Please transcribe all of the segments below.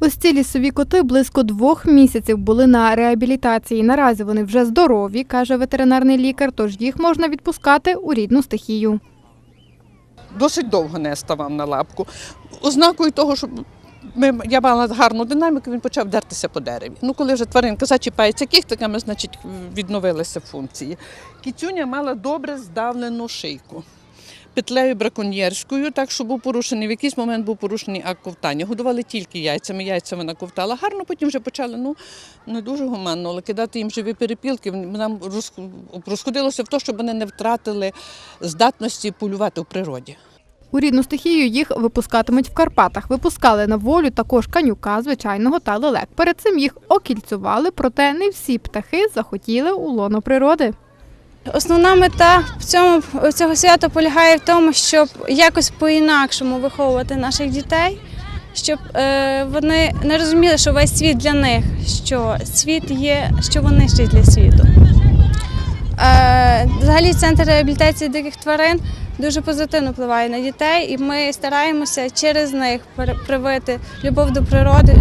Ось ці лісові коти близько двох місяців були на реабілітації. Наразі вони вже здорові, каже ветеринарний лікар, тож їх можна відпускати у рідну стихію. досить довго не ставав на лапку. Ознакою того, що ми, я мала гарну динаміку, він почав дертися по дереві. Ну, коли вже тваринка зачіпається кіхтиками, значить відновилися функції. Кіцюня мала добре здавлену шийку. Петлею браконьєрською, так що був порушений. В якийсь момент був порушений акт ковтання. Годували тільки яйцями, яйця вона ковтала. Гарно потім вже почали, ну не дуже гуманно, але кидати їм живі перепілки. Нам розходилося в те, щоб вони не втратили здатності полювати в природі. У рідну стихію їх випускатимуть в Карпатах. Випускали на волю також канюка, звичайного та лелек. Перед цим їх окільцювали, проте не всі птахи захотіли у лоно природи. Основна мета в цьому цього свята полягає в тому, щоб якось по-інакшому виховувати наших дітей, щоб е, вони не розуміли, що весь світ для них, що світ є, що вони ще для світу. Е, взагалі, центр реабілітації диких тварин дуже позитивно впливає на дітей, і ми стараємося через них привити любов до природи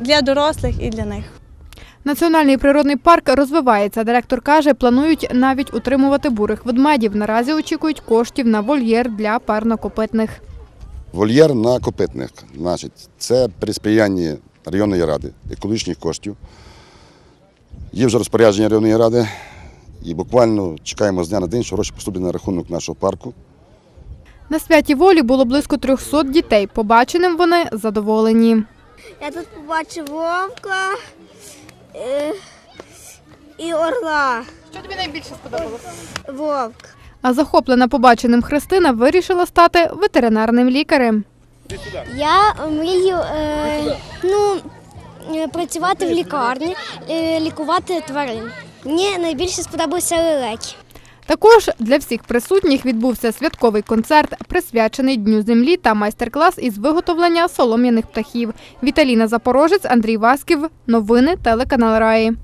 для дорослих і для них. Національний природний парк розвивається. Директор каже, планують навіть утримувати бурих ведмедів. Наразі очікують коштів на вольєр для парнокопитних. Вольєр на копитних. Значить, це при сприянні районної ради, екологічних коштів. Є вже розпорядження районної ради. І буквально чекаємо з дня на день, що гроші поступлять на рахунок нашого парку. На святі волі було близько 300 дітей. Побаченим вони задоволені. Я тут побачив вовка і орла. Що тобі найбільше сподобалося? Вовк. А захоплена побаченим Христина вирішила стати ветеринарним лікарем. Я мрію е, ну, е, працювати в лікарні, е, лікувати тварин. Мені найбільше сподобалися лелеки. Також для всіх присутніх відбувся святковий концерт, присвячений Дню землі та майстер-клас із виготовлення солом'яних птахів. Віталіна Запорожець, Андрій Васків. Новини телеканал Раї.